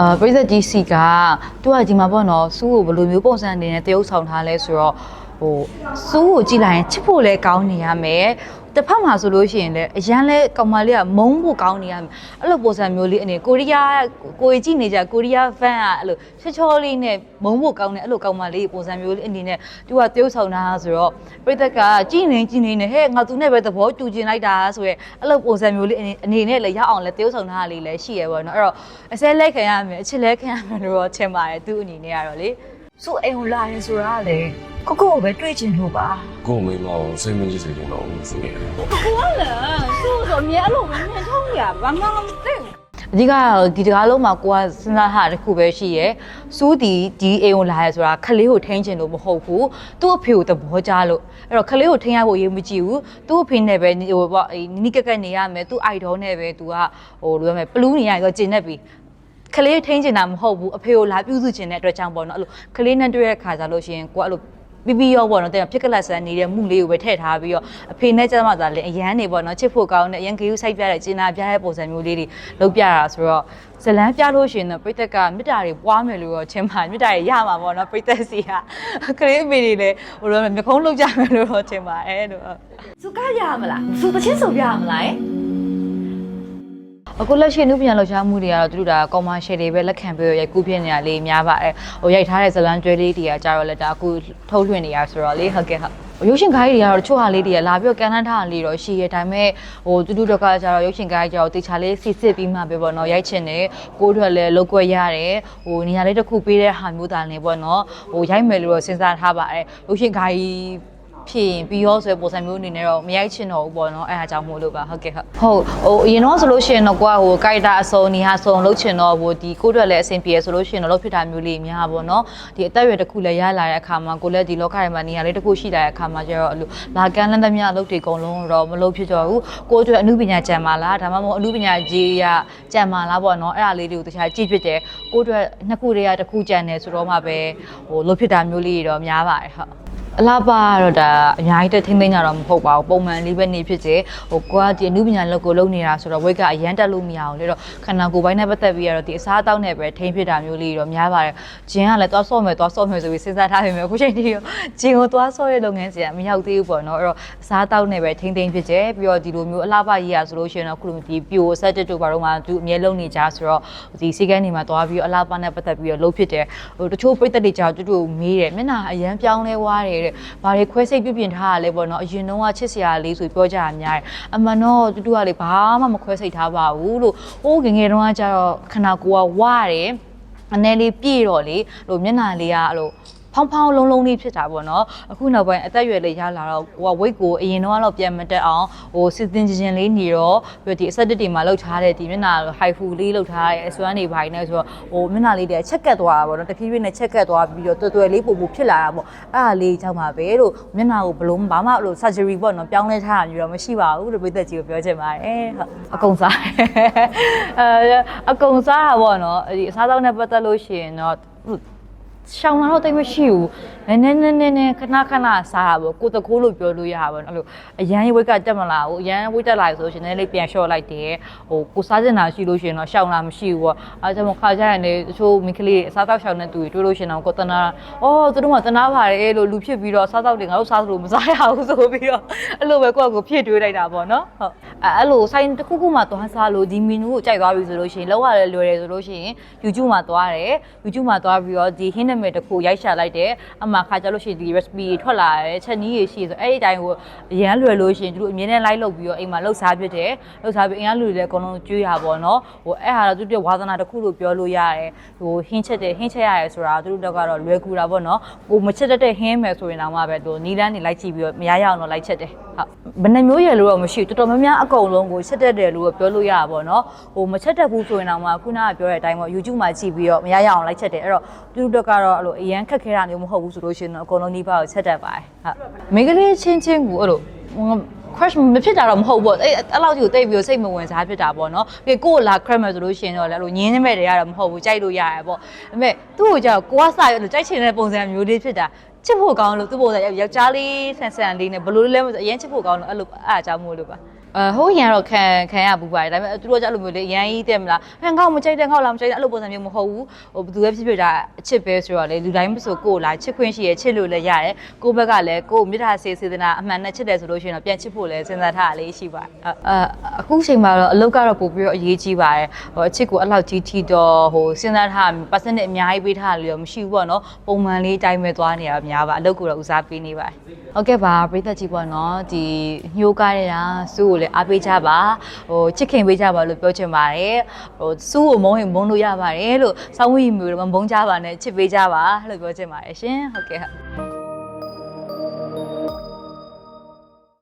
အာပရိသတ်ကြီးစီကသူကဒီမှာပေါ့နော်စူးကိုဘယ်လိုမျိုးပုံစံအနေနဲ့တရုပ်ဆောင်ထားလဲဆိုတော့ဟိုစူးကိုကြည့်လိုက်ရင်ချစ်ဖို့လဲကောင်းနေရမယ် တစ်ဖက်မှာဆိုလို့ရှိရင်လည်းအရန်လဲကောင်မလေးကမုန်းဖို့ကောင်းနေရမယ်အဲ့လိုပုံစံမျိုးလေးအနေကိုရီးယားကိုကြီးကြည့်နေကြကိုရီးယား fan ကအဲ့လိုချောချောလေးနဲ့မုန်းဖို့ကောင်းတဲ့အဲ့လိုကောင်မလေးပုံစံမျိုးလေးအနေနဲ့သူကတရုပ်ဆောင်ထားတာဆိုတော့ပရိသတ်ကကြည့်နေကြည့်နေနဲ့ဟဲ့ငါသူနဲ့ပဲသဘောတူကျင်လိုက်တာဆိုရဲအဲ့လိုပုံစံမျိုးလေးအနေအနေနဲ့လည်းရအောင်လဲတရုပ်ဆောင်ထားတာလေးလည်းရှိရပါတော့အဲ့တော့အစဲလက်ခံရမယ်အချစ်လက်ခံရမယ်လို့တော့ထင်ပါတယ်သူ့အနေနဲ့ကတော့လေ သူ့အိမ်ကိုလာရင်ဆိုတာကလေကိုကိုကိုပဲတွေ့ချင်လို့ပါကို့မိမကိုစိတ်မကြည့်စေချင်တော့ဘူးဆိုရင်ဆိုတော့မြဲလို့မမြင်ထုံးရဘာမှမသိဘူးအဓိကကတော့ဒီတကားလုံးမှာကိုကစဉ်းစားထားတာတစ်ခုပဲရှိရယ်စူးဒီဒီအိမ်ကိုလာရဲဆိုတာခလေးကိုထိန်းချင်လို့မဟုတ်ဘူးသူ့အဖေကိုသဘောကျလို့အဲ့တော့ခလေးကိုထိန်းရဖို့ရေးမကြည့်ဘူးသူ့အဖေနဲ့ပဲဟိုပေါ့နီးနီးကက်ကက်နေရမယ်သူ့အိုက်ဒေါနဲ့ပဲသူကဟိုလိုရမယ်ပလူးနေရရောကျင်နေပြီ ခလေးထိန်းချင်တာမဟုတ်ဘူးအဖေကိုလာပြုစုချင်တဲ့အတွက်ကြောင့်ပေါ့နော်အဲ့လိုခလေးနဲ့တွေ့ရတဲ့ခါကြလို့ရှိရင်ကိုကအဲ့လိုပြီးပြီးရောပေါ့နော်တဲ့ဖြစ်ကလတ်ဆန်နေတဲ့မှုလေးကိုပဲထည့်ထားပြီးတော့အဖေနဲ့ကျမသာလည်းအရန်နေပေါ့နော်ချစ်ဖို့ကောင်းတဲ့အရန်ဂေယူဆိုင်ပြတဲ့ကျင်နာပြတဲ့ပုံစံမျိုးလေးတွေလုပ်ပြတာဆိုတော့ဇလန်းပြလို့ရှိရင်တော့ပိတ်သက်ကမေတ္တာတွေပွားမယ်လို့တော့ချင်းပါမေတ္တာတွေရမှာပေါ့နော်ပိတ်သက်စီကခလေးအမေတွေလည်းဟိုလိုမျက်ခုံးလုပ်ကြမယ်လို့တော့ချင်းပါအဲလို့စူကရမလားစူတချင်းဆိုပြရမလား အခုလက်ရှိနုပညာလှူရှားမှုတွေကတော့သူတို့ဒါကော်မာရှယ်တွေပဲလက်ခံပြီးတော့ရိုက်ကူးပြနေတာလေးများပါတယ်ဟိုရိုက်ထားတဲ့ဇလန်းကျွဲလေးတွေကကြတော့လက်တာအခုထုတ်လွှင့်နေရဆိုတော့လေဟုတ်ကဲ့ဟုတ်ရုပ်ရှင်ကားကြီးတွေကတော့တချို့ဟာလေးတွေကလာပြီးတော့ကန်ထမ်းထားတာလေးတော့ရှိရဒါပေမဲ့ဟိုတူတူတော့ကကြတော့ရုပ်ရှင်ကားကြီးကြတော့တေချာလေးစစ်စစ်ပြီးမှပဲပေါ့နော်ရိုက်ချင်တယ်ကိုယ်တို့လည်းလောက်ွက်ရတယ်ဟိုနေရာလေးတစ်ခုပေးတဲ့ဟာမျိုးတာနေပေါ့နော်ဟိုရိုက်မယ်လို့တော့စဉ်းစားထားပါတယ်ရုပ်ရှင်ကားကြီး ဖြစ်ရင်ပြီးရောဆိုတဲ့ပုံစံမျိုးအနေနဲ့တော့မရိုက်ချင်တော့ဘူးပေါ့နော်အဲအားကြောင့်မို့လို့ပါဟုတ်ကဲ့ဟုတ်ဟုတ်ဟိုအရင်တော့ဆိုလို့ရှိရင်တော့ကိုကဟိုကိုက်တာအစုံနေဟာစုံလုပ်ချင်တော့ဟိုဒီကိုယ့်အတွက်လည်းအဆင်ပြေဆိုလို့ရှိရင်တော့လုပ်ဖြစ်တာမျိုးလေးများပါပေါ့နော်ဒီအသက်အရွယ်တစ်ခုလည်းရလာတဲ့အခါမှာကိုလည်းဒီလောကထဲမှာနေရာလေးတစ်ခုရှိလာတဲ့အခါမှာကျတော့အဲ့လိုလာကမ်းလန်းသမျှအလုပ်တွေအကုန်လုံးတော့မလုပ်ဖြစ်တော့ဘူးကိုယ့်အတွက်အမှုပညာကြံပါလားဒါမှမဟုတ်အမှုပညာကြီးရကြံပါလားပေါ့နော်အဲ့ဒါလေးတွေကိုတခြားကြည့်ဖြစ်တယ်ကိုယ့်အတွက်နှစ်ခုတည်းကတစ်ခုကြံတယ်ဆိုတော့မှပဲဟိုလုပ်ဖြစ်တာမျိုးလေးတွေတော့များပါတယ်ဟုတ် အလားပါတော့ဒါအများကြီးတက်ထိမ့်သိမ်းကြတော့မဟုတ်ပါဘူးပုံမှန်လေးပဲနေဖြစ်စေဟိုကိုကဒီအမှုပညာလောက်ကိုလုပ်နေတာဆိုတော့ဝိတ်ကအရန်တက်လို့မရအောင်လေတော့ခန္ဓာကိုယ်ပိုင်းနဲ့ပတ်သက်ပြီးတော့ဒီအစားအသောက်နဲ့ပဲထိမ့်ဖြစ်တာမျိုးလေးတော့များပါတယ်ဂျင်းကလည်းသွားဆော့မယ်သွားဆော့မယ်ဆိုပြီးစဉ်းစားထားပေမဲ့အခုချိန်ထိရောဂျင်းကိုသွားဆော့ရဲ့လုပ်ငန်းစဉ်ကမရောက်သေးဘူးပေါ့နော်အဲ့တော့အစားအသောက်နဲ့ပဲထိမ့်သိမ်းဖြစ်တယ်ပြီးတော့ဒီလိုမျိုးအလားပါရေးရဆိုလို့ရှိရင်တော့ခုလိုဒီပြိုဆက်တက်တို့ဘာလို့မှသူအမြဲလုံးနေကြဆိုတော့ဒီစီကန်းနေမှာသွားပြီးတော့အလားပါနဲ့ပတ်သက်ပြီးတော့လုပ်ဖြစ်တယ်ဟိုတချို့ပြိတ္တတွေကြောင့်တူတူမေးတယ်မျက်နှာအရန်ပြောင်းလဲသွားတယ်တဲ့ဘာတွေခွဲစိတ်ပြုပြင်ထားရလဲပေါ့နော်အရင်တော့ချစ်စရာလေးဆိုပြောကြတာများတယ်အမှန်တော့တူတူကလေဘာမှမခွဲစိတ်ထားပါဘူးလို့ဟိုးငယ်ငယ်တုန်းကကျတော့ခန္ဓာကိုယ်ကဝရတယ်အနေလေးပြည့်တော့လေလို့မျက်နှာလေးကအဲ့လို ဖောင်းဖောင်းလုံးလုံးလေးဖြစ်တာပေါ့နော်အခုနောက်ပိုင်းအသက်အရွယ်လေးရလာတော့ကိုကဝိတ်ကိုအရင်တော့တော့ပြန်မတက်အောင်ဟိုစစ်တင်ချင်းချင်းလေးနေတော့ပြီးတော့ဒီအဆက်တက်တွေမှာလောက်ထားတဲ့ဒီမျက်နှာဟိုက်ဖူလေးလောက်ထားတဲ့အစွမ်းတွေပိုင်းနဲ့ဆိုတော့ဟိုမျက်နှာလေးတွေချက်ကတ်သွားတာပေါ့နော်တဖြည်းဖြည်းနဲ့ချက်ကတ်သွားပြီးတော့တွယ်တွယ်လေးပုံပုံဖြစ်လာတာပေါ့အဲ့ဒါလေးကြောင့်ပါပဲလို့မျက်နှာကိုဘလုံးဘာမှလို့ surgery ပေါ့နော်ပြောင်းလဲထားတာမျိုးတော့မရှိပါဘူးလို့ပြည်သက်ကြီးကိုပြောချင်ပါတယ်ဟုတ်အကုန်စားအဲအကုန်စားတာပေါ့နော်ဒီအစားအသောက်နဲ့ပတ်သက်လို့ရှိရင်တော့ ရှောင်းလာတော့တိတ်မရှိဘူးနည်းနည်းနည်းနည်းနည်းခဏခဏစားတာပေါ့ကိုတကိုးလို့ပြောလို့ရတာပေါ့အဲ့လိုအရန်ဝိတ်ကတက်မလာဘူးအရန်ဝိတ်တက်လာဆိုလို့ရှိရင်လည်းလေးပြန်လျှော့လိုက်တယ်ဟိုကိုစားစင်တာရှိလို့ရှိရင်တော့ရှောင်းလာမရှိဘူးပေါ့အဲကြောင့်ခါကြရင်လေတချို့မိန်းကလေးအစားတောက်ရှောင်းတဲ့သူတွေတွေ့လို့ရှိရင်တော့ကိုတနာအော်သူတို့ကတနာပါတယ်လို့လူဖြစ်ပြီးတော့စားတောက်တွေငါတို့စားသလိုမစားရဘူးဆိုပြီးတော့အဲ့လိုပဲကိုယ့်ကိုဖြစ်တွေးလိုက်တာပေါ့နော်ဟုတ်အဲအဲ့လိုဆိုင်တစ်ခုခုမှသွားစားလို့ဒီမီနူကိုကြိုက်သွားပြီဆိုလို့ရှိရင်လောက်ရတယ်လွယ်တယ်ဆိုလို့ရှိရင် YouTube မှာသွားတယ် YouTube မှာသွားပြီးတော့ဒီဟင်းနံပါတ်တစ်ခုရိုက်ရှာလိုက်တယ်အမှခါကြလို့ရှိရင်ဒီ recipe တွေထွက်လာတယ်ချက်နီးတွေရှိဆိုအဲ့ဒီအတိုင်းကိုအရန်လွယ်လို့ရှိရင်သူတို့အမြဲတမ်းလိုက်လုပ်ပြီးတော့အိမ်မှာလှုပ်ရှားဖြစ်တယ်လှုပ်ရှားပြီးအင်အားလူတွေလည်းအကုန်လုံးကျွေးရပါတော့ဟိုအဲ့ဟာတော့သူတို့ဝါသနာတစ်ခုလို့ပြောလို့ရတယ်ဟိုဟင်းချက်တယ်ဟင်းချက်ရတယ်ဆိုတာသူတို့ကတော့လွယ်ကူတာပေါ့နော်ကိုမချက်တတ်တဲ့ဟင်းမယ်ဆိုရင်တော့မှပဲသူနီးလန်းနေလိုက်ကြည့်ပြီးတော့မရရအောင်တော့လိုက်ချက်တယ်ဟုတ်ဘယ်နှမျိုးရယ်လို့တော့မရှိဘူးတော်တော်များများအကုန်လုံးကိုချက်တတ်တယ်လို့ပြောလို့ရတာပေါ့နော်ဟိုမချက်တတ်ဘူးဆိုရင်တော့မှခုနကပြောတဲ့အတိုင်းပေါ့ YouTube မှာကြည့်ပြီးတော့မရရအောင်လိုက်ချက်တယ်အဲ့တော့သူတို့ကတော့အဲ့လိုအရန်ခက်ခဲတာမျိုးမဟုတ်ဘူးဆိုလို့ရှိရင်တော့အကုန်လုံးဒီဘက်ကိုချက်တတ်ပါတယ်ဟုတ်မိန်းကလေးချင်းချင်းကိုအဲ့လို crash မဖြစ်တာတော့မဟုတ်ဘူးပေါ့အဲ့အဲ့လောက်ကြီးကိုတိတ်ပြီးစိတ်မဝင်စားဖြစ်တာပေါ့နော်ပြီးကိုယ်လာ crash မယ်ဆိုလို့ရှိရင်တော့လည်းအဲ့လိုညင်းနေမဲ့တွေကတော့မဟုတ်ဘူးကြိုက်လို့ရရပေါ့ဒါပေမဲ့သူ့ကိုကြောက်ကိုကစရလို့ကြိုက်ချင်တဲ့ပုံစံမျိုးလေးဖြစ်တာချစ်ဖို့ကောင်းလို့သူ့ပုံစံယောက်ျားလေးဆန်ဆန်လေးနဲ့ဘလို့လဲမဆိုအရင်ချစ်ဖို့ကောင်းလို့အဲ့လိုအားအကြောင်းမို့လို့ပါ အဲဟိုးရန်တော့ခံခံရဘူးပါတယ်ဒါပေမဲ့သူတို့ကအဲ့လိုမျိုးလေအရန်ကြီးတဲ့မလားဟန်ကောက်မကြိုက်တဲ့ကောက်လားမကြိုက်တဲ့အဲ့လိုပုံစံမျိုးမဟုတ်ဘူးဟိုဘယ်သူပဲဖြစ်ဖြစ်ဒါအချစ်ပဲဆိုတော့လေလူတိုင်းမဆိုကိုယ်လာချစ်ခွင့်ရှိရချစ်လို့လည်းရတယ်ကိုယ့်ဘက်ကလည်းကိုယ်မြစ်တာစေစေတနာအမှန်နဲ့ချစ်တယ်ဆိုလို့ရှိရင်တော့ပြန်ချစ်ဖို့လည်းစဉ်းစားထားရလေးရှိပါတယ်အဲအခုချိန်မှာတော့အလုပ်ကတော့ပို့ပြီးတော့အရေးကြီးပါတယ်ဟိုအချစ်ကိုအဲ့လောက်ကြီးထီတော့ဟိုစဉ်းစားထား percent အများကြီးပေးထားလို့မရှိဘူးပေါ့နော်ပုံမှန်လေးအတိုင်းပဲသွားနေတာများပါအလုပ်ကိုတော့ဦးစားပေးနေပါတယ်ဟုတ်ကဲ့ပါပရိသတ်ကြီးပေါ့နော်ဒီညှိုးကားနေတာစုကိုလည်းအားပေးကြပါဟိုချစ်ခင်ပေးကြပါလို့ပြောချင်ပါတယ်ဟိုစုကိုမုန်းရင်မုန်းလို့ရပါတယ်လို့စောင်းဝီမျိုးတော့မမုန်းကြပါနဲ့ချစ်ပေးကြပါလို့ပြောချင်ပါတယ်ရှင်ဟုတ်ကဲ့ဟုတ်